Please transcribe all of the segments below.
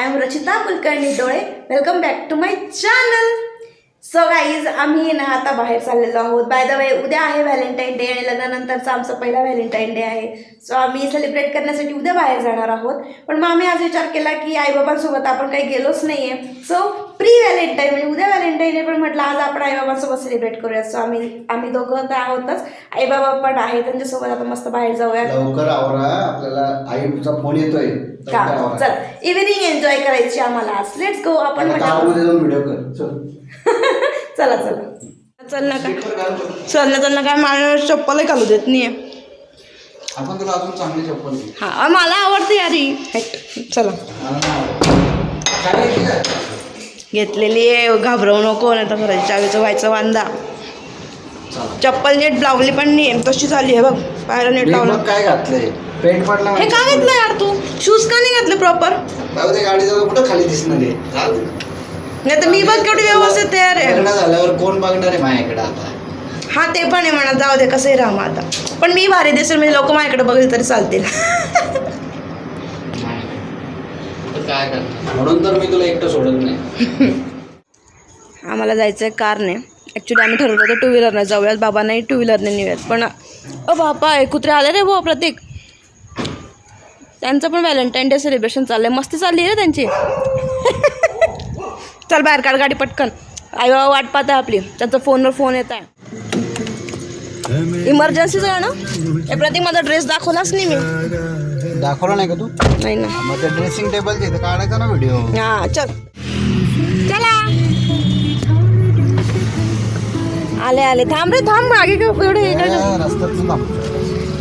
I I'm Rachita Kulkarni Dole welcome back to my channel so guys आम्ही ना आता बाहेर चाललेलो आहोत. बाय द वे उद्या आहे व्हॅलेंटाईन डे आणि लग्नानंतरचा आमचा पहिला व्हॅलेंटाईन डे आहे. सो आम्ही सेलिब्रेट करण्यासाठी उद्या बाहेर जाणार आहोत. पण मग आम्ही आज विचार केला की आईबाबांसोबत आपण काही गेलोच नाही आहे सो प्री व्हॅलेंटाईन म्हणजे उद्या व्हॅलेंटाईन डे पण म्हटलं आज आपण आईबाबांसोबत सेलिब्रेट करूया सो आम्ही आम्ही दोघं तर आहोतच. आईबाबा पण आहे त्यांच्यासोबत आता मस्त बाहेर जाऊया लवकर आवरा आपल्याला आईचा फोन येतोय. का. चल इव्हिनिंग एन्जॉय करायची आम्हाला. आज लेट्स गो आपण व्हिडिओ कर. चल. चला चला. ना काय? चल ना चल ना काय? मला चप्पलही घालू देत नाही आपण तुला अजून चांगली चप्पल. हा मला आवडते यारी. चला. घेतलेली आहे घाबरवू नको नाही तर घराच्या चावीचं व्हायचं वांदा. चप्पल नीट लावली पण नाही तशी झाली आहे बघ. पायला नीट लावलं काय घातलंय? पेंट पडला हे का घेतलं यार तू? शूज का नाही घातले प्रॉपर जाऊ दे गाडी जाऊ कुठं खाली दिसणार आहे. नाही तर मी बघ केवढी व्यवस्थित तयार आहे. लग्न झाल्यावर कोण बघणार आहे माझ्याकडे आता? हा ते पण आहे म्हणा जाऊ दे कसंही राहा मग आता. पण मी भारी दिसेल म्हणजे लोक माझ्याकडे बघेल तरी चालतील. काय करणार? म्हणून तर मी तुला एकटं सोडत नाही. आम्हाला जायचं आहे कारने. ॲक्च्युली आम्ही ठरवलं होतं टू व्हीलरने जाऊयात. बाबांनाही टू व्हीलरने नेऊयात. पण अ बापा कुत्रे आले रे भाऊ प्रतीक. त्यांचं पण व्हॅलेंटाईन डे सेलिब्रेशन चाललं आहे मस्ती चालली आहे रे त्यांची. चल बाहेर काढ गाडी पटकन. आई बाबा वाट पाहत आहे आपली. त्यांचा फोनवर फोन येत आहे. इमर्जन्सीचं गाणं हे प्रतीक माझा ड्रेस दाखवलाच नाही मी. दाखवला नाही का तू? नाही ना. ड्रेसिंग टेबल काढायचा ना व्हिडिओ हां चल. चला. आले आले. थांब रे थांब. मागे का एवढे हे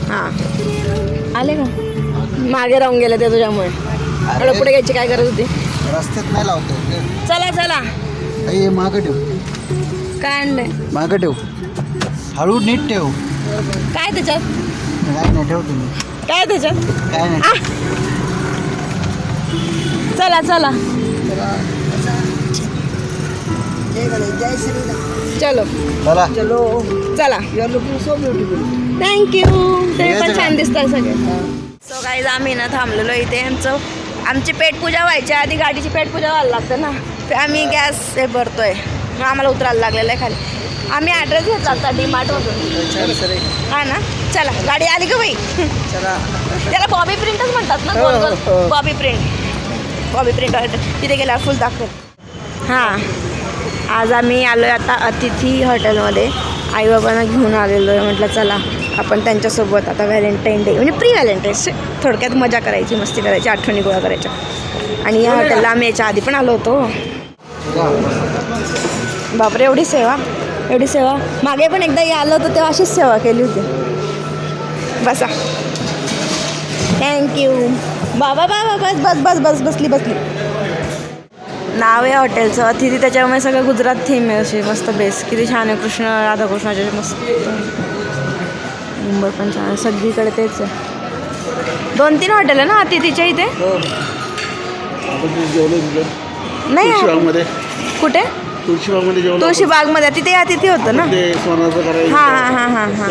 हां. आले का? मागे राहून गेले ते तुझ्यामुळे. एवढं पुढे घ्यायची काय गरज होती? रस्त्यात नाही लावतोय. चला चला. हे मागं ठेव. काय आणलंय? मागं ठेव. हळू नीट ठेव. काय त्याच्यात? काय नाही ठेव तुम्ही. काय त्याच्यात? काय नाही. आ! चला. चला. चलो। चला। चला। थँक्यू ते पण छान दिसतात सगळे. सो काही आम्ही ना थांबलेलो इथे. आमचं आमची पेटपूजा व्हायच्या आधी गाडीची पेटपूजा व्हायला लागते ना. ते आम्ही गॅस हे भरतोय. मग आम्हाला उतरायला लागलेलं आहे खाली. आम्ही ॲड्रेस घेतला होता डी मार्टमधून हा ना? चला गाडी आली का बाई? त्याला बॉबी प्रिंटच म्हणतात ना गोल गोल बॉबी प्रिंट बॉबी प्रिंट तिथे गेल्यावर फुल दाखवेल. हां. आज आम्ही आलो आहे आता अतिथी हॉटेलमध्ये. आईबाबांना घेऊन आलेलो आहे. म्हटलं चला आपण त्यांच्यासोबत आता व्हॅलेंटाईन डे म्हणजे प्री व्हॅलेंटाईन थोडक्यात मजा करायची मस्ती करायची आठवणी गोळा करायच्या. आणि या हॉटेलला आम्ही याच्या आधी पण आलो होतो. बापरे एवढी सेवा एवढी सेवा. मागे पण एकदा या आलो होतो तेव्हा अशीच सेवा केली होती. बसा. थँक्यू बाबा बाबा बस बस बस बस बसली बसली. नाव आहे हॉटेलचं. अतिथी त्याच्यामुळे सगळं गुजरात थीम आहे अशी मस्त बेस किती छान आहे. कृष्ण राधाकृष्णाचे मस्त नंबर पण छान सगळीकडे तेच आहे. दोन तीन हॉटेल आहे ना अतिथीच्या इथे? नाही आहे. मध्ये कुठे? तुळशीबागमध्ये तिथे अतिथी होतं ना? हां हां हां हां हां.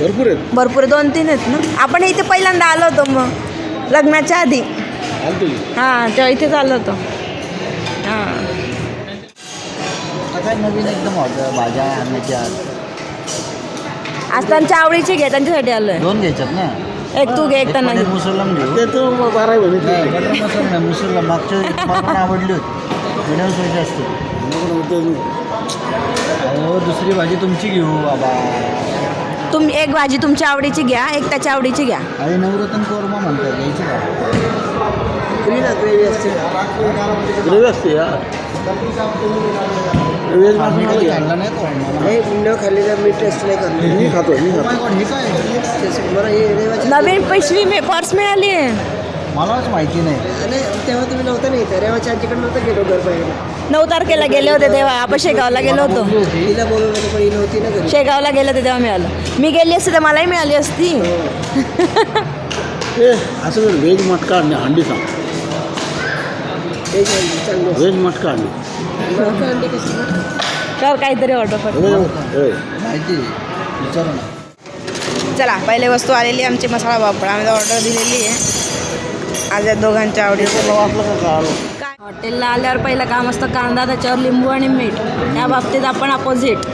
भरपूर आहेत. भरपूर दोन तीन आहेत ना? आपण इथे पहिल्यांदा आलो होतो मग. लग्नाच्या आधी. हां तेव्हा इथेच आलो होतो. हां काय नवीन एकदम भाज्या आणण्याची आज. त्यांच्या आवडीचे घे त्यांच्यासाठी आलोय. दोन घ्यायच्यात ना? एक तू घे एक त्यांना घे. मुसलम घेऊ ते तू बारा नाही महिने बटर मसाला नाही मुसलम मागच्या वेळी मला पण आवडली होती. मिडियम सोयची असते. अहो दुसरी भाजी तुमची घेऊ बाबा. तुम एक भाजी तुमच्या आवडीची घ्या एक त्याच्या आवडीची घ्या. आणि नवरत्न कोरमा म्हणतात घ्यायची का? ग्रेव्ही असते कधी घ्या. खाल्ला नाही कोरमा न खाल्लेलं मी टेस्ट नाही करतो. मी खातो मी खातो. हे मला हे रेवाची नवीन पिशवी मी पर्स मिळाली. आहे मलाच माहिती नाही. नाही तेव्हा तुम्ही नव्हता नाही इथं. रेवाच्या आजीकडे नव्हतं गेलो घर पाहिजे नऊ तारखेला गेले होते तेव्हा. आपण शेगावला गेलो होतो. तिला बोलवलं होतं पण ही नव्हती ना घरी. शेगावला गेलो होते तेव्हा मिळालं. मी गेली असते तर मलाही मिळाली असती. ए असं व्हेज मटका आणणे अंडी सांग. व्हेज मटका अंडी तर काहीतरी ऑर्डर कर. होय. माहिती विचारू ना. चला पहिले वस्तू आलेली आमची मसाला पापड आम्ही ऑर्डर दिलेली आहे. आज या दोघांच्या आवडीचं हॉटेलला आल्यावर पहिलं काम असतं कांदा त्याच्यावर लिंबू आणि मीठ. त्या बाबतीत आपण अपोजिट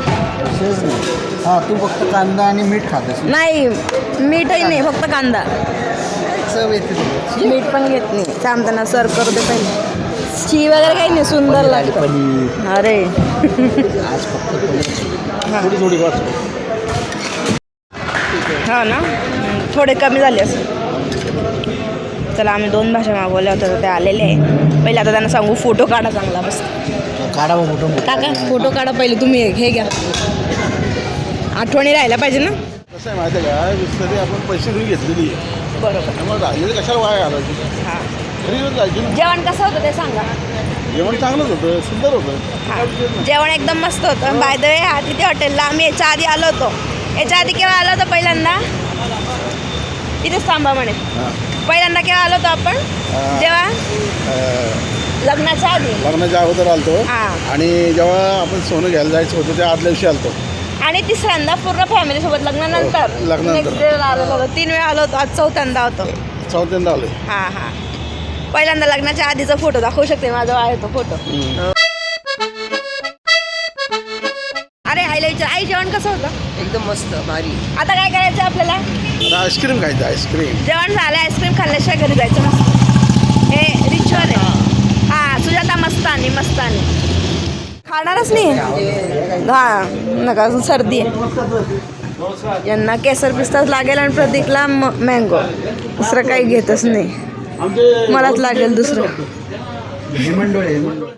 हां तू फक्त कांदा आणि मीठ खातेस. नाही मीठही नाही फक्त कांदा. मीठ पण घेत नाही. सांगताना सर्व करू दे पहिले. शी वगैरे काही नाही सुंदर लागतं. अरे. आज फक्त पनीर थोडी थोडी वाच हा ना? थोडे कमी झाले असं चला आम्ही दोन भाषा मागवल्या होत्या तर ते आलेले आहे पहिले आता त्यांना सांगू फोटो काढा चांगला मस्त. काढा कुठं काका फोटो काढा पहिले तुम्ही हे घ्या. आठवणी राहायला पाहिजे ना? कसं आहे माहिती आहे का? आपण पैसे घेऊन घेतलेली आहे. बरोबर. कशाला वाया घालायची हां. घरी येऊन जायची ना. जेवण कसं होतं ते सांगा. जेवण चांगलंच होतं सुंदर होतं. हां. जेवण एकदम मस्त होतं. बाय द वे हा तिथे हॉटेलला? आम्ही याच्या आधी आलो होतो. याच्या आधी केव्हा आलो होतो पहिल्यांदा? इथेच थांबा म्हणे. हां. पहिल्यांदा केव्हा आलो होतो आपण. जेव्हा? अं, लग्नाच्या आधी. लग्नाच्या अगोदर आलतो. हां. आणि जेव्हा आपण सोनं घ्यायला जायचं होतं त्या आदल्या दिवशी आलतो. आणि तिसऱ्यांदा पूर्ण फॅमिली सोबत लग्नानंतर. हो, लग्नानंतर. आलो होतो. तीन वेळा आलो होतो. आज चौथ्यांदा होतो. चौथ्यांदा आलोय. हां हां. पहिल्यांदा लग्नाच्या आधीचा फोटो दाखवू शकते माझा आहे तो फोटो. अरे आईला विचार आई जेवण कसं होतं? एकदम मस्त भारी. आता काय करायचं आपल्याला? आता आईस्क्रीम खायचं आईस्क्रीम. जेवण झालं आईस्क्रीम खाल्ल्याशिवाय घरी जायचं नसतं. हे रिच्युअल आहे. हां सुजाता मस्तानी मस्तानी. खाणारच नाही हा नका अजून सर्दी आहे. यांना केसर पिस्ताच लागेल आणि प्रतीकला मँगो दुसरं काही घेतच नाही. मलाच लागेल दुसरं. हेमंडोळे हेमंडोळे.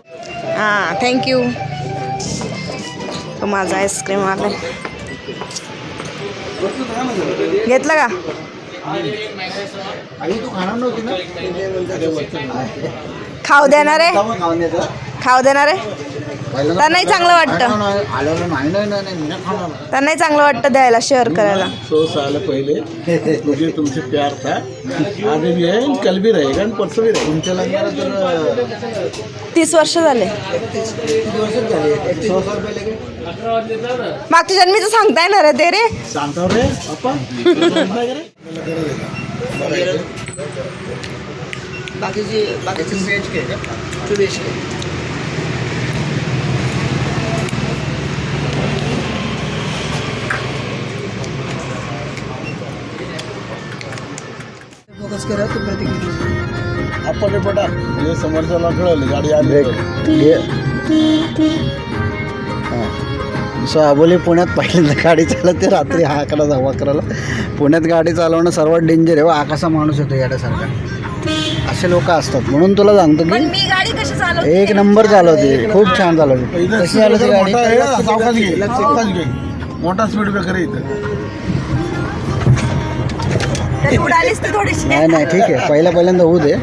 हां थँक्यू तो माझा आईस्क्रीम आला घेतलं का? खाऊ देणार आहे. खाऊ देणार आहे? त्यांनाही चांगलं वाटतं. नाही, नाही, नाही. आल्यावर नाही नाही नाही नाही मी नाही खाणार. त्यांनाही चांगलं वाटतं द्यायला शेअर करायला. सौ साल पहले. मुझे तुमसे प्यार था. आगे भी है कल भी रहेगा आणि परसों भी रहेगा. तुमच्या लग्नाला तर तीस वर्ष झाले. दिवसच झाले. काय? मागच्या जन्मीचं सांगता येणार आहे ते रे. सांगतो रे आपण बाकीची बाकीची टू बी एच के करा तू प्रत्येक आपण पटा हे समोरच्याला कळलं गाडी आली सो आबोली पुण्यात पहिल्यांदा गाडी चालवते रात्री हा अकरा सव्वा अकराला पुण्यात गाडी चालवणं सर्वात डेंजर आहे व आकाशा माणूस येतो याच्यासारखा असे लोक असतात म्हणून तुला सांगतो पण की मी गाडी कशी चालवते? एक नंबर चालवते खूप छान चालवते. कशी चालवते गाडी? मोठा स्पीड ब्रेकर इथं. उडालीस तर थोडीशी. नाही नाही ठीक आहे. पहिल्या पहिल्यांदा होऊ दे.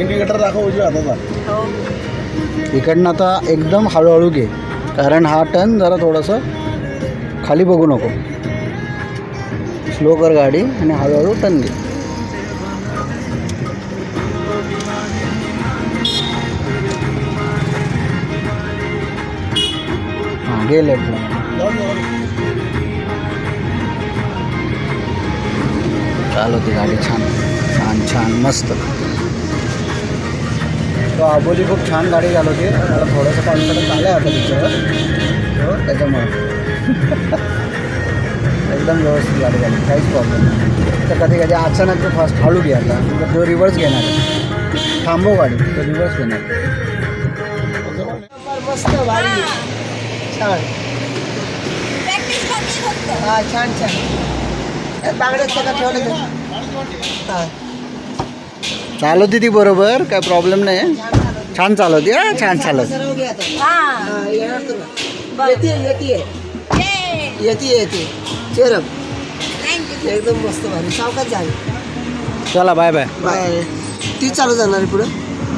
इंडिकेटर दाखव उजव्या हाताचा. हो. इकडनं आता एकदम हळूहळू घे. कारण हा टर्न जरा थोडंसं खाली बघू नको. स्लो कर गाडी आणि हळूहळू टर्न घे. हां लेफ्टला चालवते गाडी छान छान छान मस्त. तो आबोली खूप छान गाडी चालवते मला थोडंसं कॉन्फिडन्स आलं आता तिच्यावर. हो त्याच्यामुळे. एकदम व्यवस्थित गाडी झाली काहीच प्रॉब्लेम नाही. तर कधी कधी अचानक तो फास्ट हळू घे आता. तर तो रिव्हर्स घेणार. थांबव गाडी. तो रिव्हर्स घेणार मस्त भारी छान प्रॅक्टिस करते फक्त. हा छान छान. चालवते ती बरोबर काय प्रॉब्लेम नाही. छान चालवते हा छान तुला. येते येते. चेरप. एकदम मस्त भारी. सावकाश झाली. चला बाय बाय बाय ती चालू जाणार पुढं.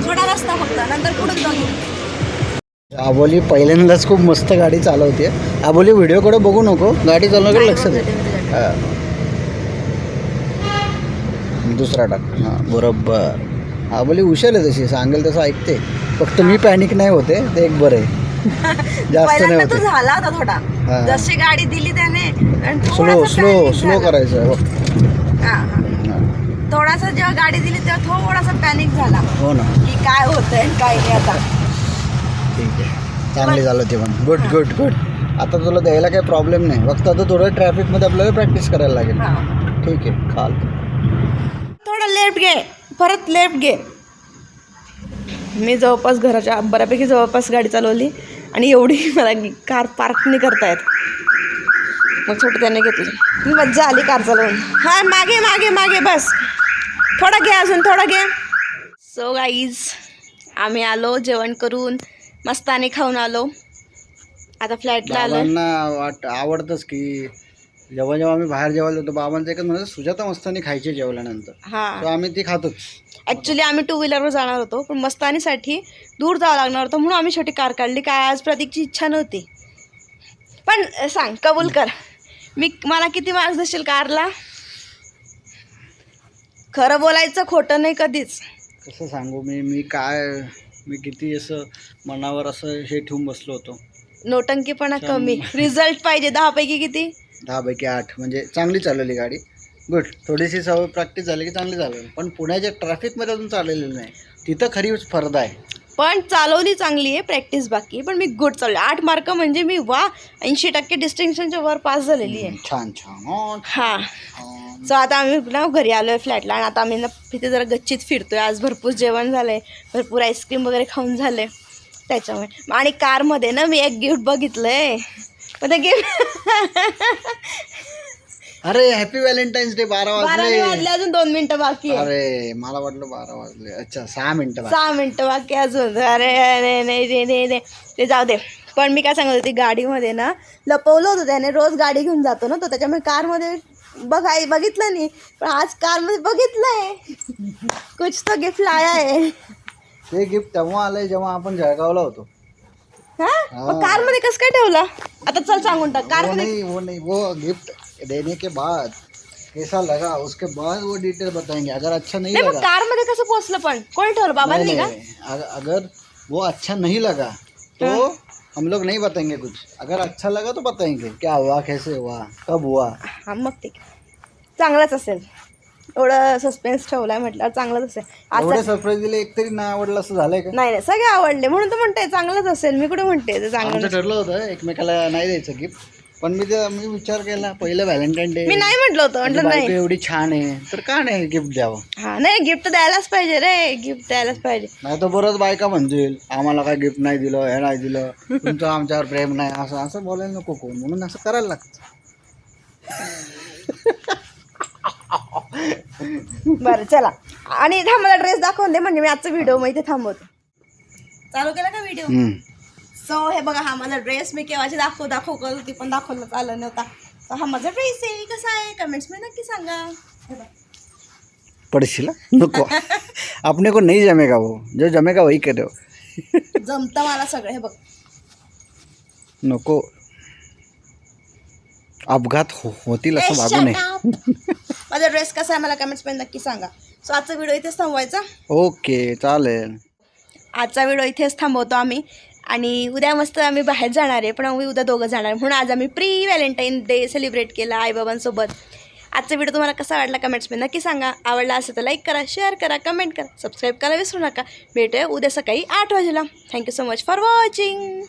थोडा रस्ता फक्त नंतर पुढे जाऊ. आबोली पहिल्यांदाच खूप मस्त गाडी चालवते आबोली व्हिडिओकडे बघू नको. गाडी चालवण्याकडे लक्ष दे. हा. दुसरा टाक हां बरोबर. आबोली हुशार आहे तशी. सांगेल तसं ऐकते. फक्त मी पॅनिक नाही होते ते एक बरं आहे. जास्त नाही पहिल्यांदा तो होते झाला होता थोडा. हा. जशी गाडी दिली त्याने आणि स्लो थोडासा स्लो panic स्लो झाला. करायचं आहे. हो. हा, हा. हा. थोडासा जेव्हा गाडी दिली तेव्हा थोडासा पॅनिक झाला. हो ना. की काय होतंय काय नाही आता. ठीक आहे. चांगली झालं ते पण. गुड गुड गुड आता तुला द्यायला काही प्रॉब्लेम नाही. फक्त आता थोडं ट्रॅफिकमध्ये आपल्याला प्रॅक्टिस करायला लागेल. हा. ठीक आहे. खाल थोडं लेफ्ट घे. परत लेफ्ट घे. मी जवळपास घराच्या बऱ्यापैकी जवळपास गाडी चालवली आणि एवढी मला कार पार्क नाही करता येत मग छोटं त्याने घेतली. मज्जा आली कार चालवून. हा मागे मागे मागे बस. थोडं घे अजून थोडं घे. सो गाईज आम्ही आलो जेवण करून मस्ताने खाऊन आलो. आता फ्लॅटला आलो वाट आवडतंच की जेव्हा जेव्हा आम्ही बाहेर जेवायला होतो बाबांचं एकच म्हणजे सुजाता मस्तानी खायची जेवल्यानंतर. हां. तर आम्ही ती खातोच. ॲक्च्युली आम्ही टू व्हीलरवर जाणार होतो पण मस्तानीसाठी दूर जावं लागणार होतं म्हणून आम्ही शेवटी कार काढली काय आज प्रतीकची इच्छा नव्हती. पण अ, सांग कबूल कर. मी मला किती मार्क्स देशील कारला? खरं बोलायचं खोटं नाही कधीच. कसं सांगू मी मी काय मी किती असं मनावर असं हे ठेवून बसलो होतो. नोटंकीपणा कमी. रिझल्ट पाहिजे दहापैकी किती? दहापैकी आठ. म्हणजे चांगली चालवली गाडी. गुड थोडीशी सवय प्रॅक्टिस झाली की चांगली चालवली. पण पुण्याच्या ट्रॅफिकमध्ये अजून चाललेलं नाही. तिथं खरी स्पर्धा आहे. पण चालवली चांगली आहे प्रॅक्टिस बाकी पण मी गुड चालवली. आठ मार्क म्हणजे मी वा ऐंशी टक्के डिस्टिंक्शनच्या वर पास झालेली आहे. छान छान. हो, हां. छान. सो आता आम्ही ना घरी आलो आहे फ्लॅटला आणि आता आम्ही ना तिथे जरा गच्चीत फिरतोय. आज भरपूर जेवण झालं आहे भरपूर आईस्क्रीम वगैरे खाऊन झालं आहे त्याच्यामुळे. आणि कारमध्ये ना मी एक गिफ्ट बघितलं आहे पण ते गिफ्ट अरे हॅपी व्हॅलेंटाईन्स डे बारा बारा वाजले वाजले अजून दोन मिनटं बाकी आहे. अरे मला वाटलं बारा वाजले. अच्छा सहा मिनिटं बाकी. सहा मिनटं बाकी अजून. अरे अरे नाही रे रे रे ते जाऊ दे. पण मी काय सांगत होती गाडीमध्ये ना लपवलं होतं त्याने. रोज गाडी घेऊन जातो ना तो. त्याच्यामुळे कारमध्ये बघाय बघितलं नाही. पण आज कारमध्ये बघितलंय. कुछ तो गिफ्ट लाया आहे. ते गिफ्ट तेव्हा आलंय जेव्हा आपण जळगावला होतो. हा? मग कारमध्ये कसं काय ठेवलं? आता चल सांगून टाक. वो कारमध्ये नहीं वो नहीं वो गिफ्ट देने के बाद कैसा लगा उसके बाद वो डिटेल बताएंगे। अगर अच्छा नहीं नाही मग लगा कारमध्ये कसं पोहोचलं पण? कोणी ठेवलं? बाबांनी नहीं, का? अगर- अगर वो अच्छा नहीं लगा तो हम लोग नहीं बताएंगे कुछ। अगर अच्छा लगा तो बताएंगे क्या हुआ कैसे हुआ कब हुआ। हा मग ठीक. आहे चांगलंच असेल. एवढं सस्पेन्स ठेवलाय म्हटलं चांगलंच असेल. एवढे सरप्राईज दिले एक तरी नाही आवडलं असं झालंय का? नाही नाही सगळे आवडले. म्हणून तर म्हणते चांगलंच असेल. मी कुठे म्हणते ते चांगलं आमचं ठरलं होतं एकमेकाला नाही द्यायचं गिफ्ट पण मी ते मी विचार केला पहिलं व्हॅलेंटाईन डे मी नाही म्हटलं होतं म्हटलं नाही. एवढी छान आहे. तर का नाही गिफ्ट द्यावं? हा नाही गिफ्ट द्यायलाच पाहिजे रे गिफ्ट द्यायलाच पाहिजे. नाही तर बरंच बायका म्हणतील आम्हाला काय गिफ्ट नाही दिलं हे नाही दिलं तुमचं आमच्यावर प्रेम नाही. असं असं बोलायला नको कोण म्हणून असं करायला लागतं. बरं चला. आणि हा मला ड्रेस दाखवून दे म्हणजे मी आजचा व्हिडिओ मग इथे थांबवते. चालू केला का व्हिडिओ. सो हे बघा हा माझा ड्रेस मी केव्हाची दाखव दाखव करत होती पण दाखवलं आलं नव्हता. हा माझा ड्रेस आहे कसा आहे? कमेंट्समध्ये नक्की सांगा. हे बघ. पडशील? नको. अपने को नहीं जमेगा वो. जो जमेगा वही करो जमतं मला सगळं हे बघ. नको. अपघात हो होतील असं वागू नये. माझा ड्रेस कसा आहे मला कमेंट्समध्ये नक्की सांगा. सो आजचा व्हिडिओ इथेच थांबवायचा. ओके चालेल. आजचा व्हिडिओ इथेच थांबवतो आम्ही. आणि उद्या मस्त आम्ही बाहेर जाणार आहे पण आम्ही उद्या दोघं जाणार आहे. म्हणून आज आम्ही प्री व्हॅलेंटाईन डे सेलिब्रेट केला आईबाबांसोबत. आजचा व्हिडिओ तुम्हाला कसा वाटला कमेंट्समध्ये नक्की सांगा. आवडला असेल तर लाईक करा शेअर करा कमेंट करा. सबस्क्राईब करायला विसरू नका. भेटूया उद्या सकाळी आठ वाजेला. Thank you so much for watching